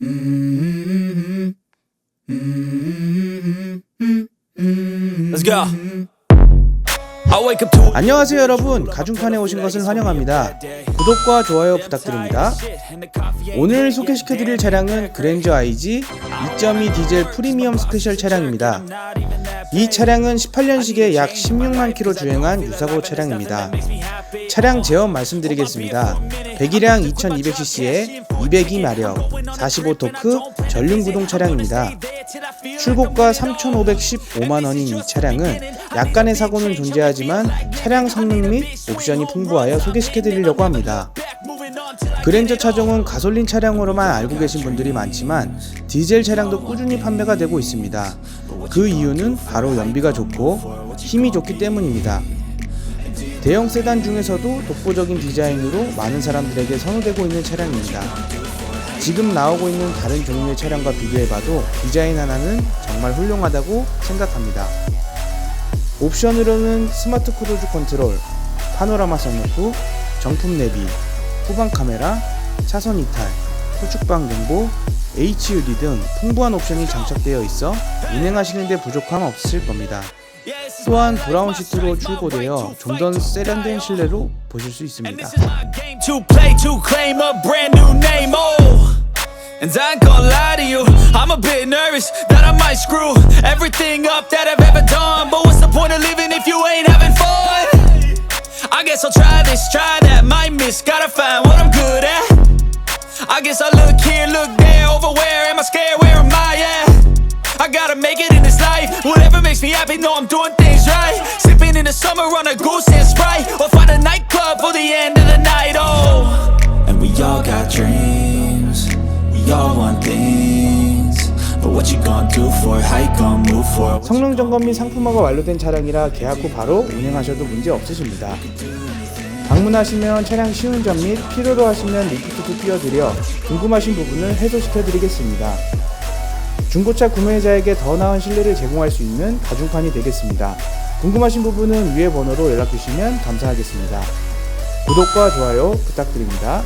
Let's go. 안녕하세요 여러분. 가중판에 오신 것을 환영합니다. 구독과 좋아요 부탁드립니다. 오늘 소개시켜드릴 차량은 그랜저 IG 2.2 디젤 프리미엄 스페셜 차량입니다. 이 차량은 18년식에 약 16만 킬로 주행한 유사고 차량입니다. 차량 제원 말씀드리겠습니다. 배기량 2200cc에 202마력 45토크 전륜구동 차량입니다. 출고가 3,515만원인 이 차량은 약간의 사고는 존재하지만 차량 성능 및 옵션이 풍부하여 소개시켜드리려고 합니다. 그랜저 차종은 가솔린 차량으로만 알고 계신 분들이 많지만 디젤 차량도 꾸준히 판매가 되고 있습니다. 그 이유는 바로 연비가 좋고 힘이 좋기 때문입니다. 대형 세단 중에서도 독보적인 디자인으로 많은 사람들에게 선호되고 있는 차량입니다. 지금 나오고 있는 다른 종류의 차량과 비교해봐도 디자인 하나는 정말 훌륭하다고 생각합니다. 옵션으로는 스마트 크루즈 컨트롤, 파노라마 선루프, 정품 내비, 후방 카메라, 차선 이탈, 후측방 경보, HUD 등 풍부한 옵션이 장착되어 있어 운행하시는데 부족함 없으실 겁니다. 또한 브라운 시트로 출고되어 좀 더 세련된 실내로 보실 수 있습니다. Oh, I guess I'll try this, try that, might miss, gotta find what I'm good at. I guess I look here, look there, over where am I scared? Where am I at? I gotta make it in this life. Whatever makes me happy, know I'm doing things right. Sipping in the summer on a goose and sprite, or find a nightclub for the end of the night. Oh, and we all got dreams. We all want things, 성능 점검 및 상품화가 완료된 차량이라 계약 후 바로 운행하셔도 문제 없으십니다. 방문하시면 차량 시운전 및 필요로 하시면 리프트도 띄워드려 궁금하신 부분을 해소시켜 드리겠습니다. 중고차 구매자에게 더 나은 신뢰를 제공할 수 있는 가중판이 되겠습니다. 궁금하신 부분은 위의 번호로 연락 주시면 감사하겠습니다. 구독과 좋아요 부탁드립니다.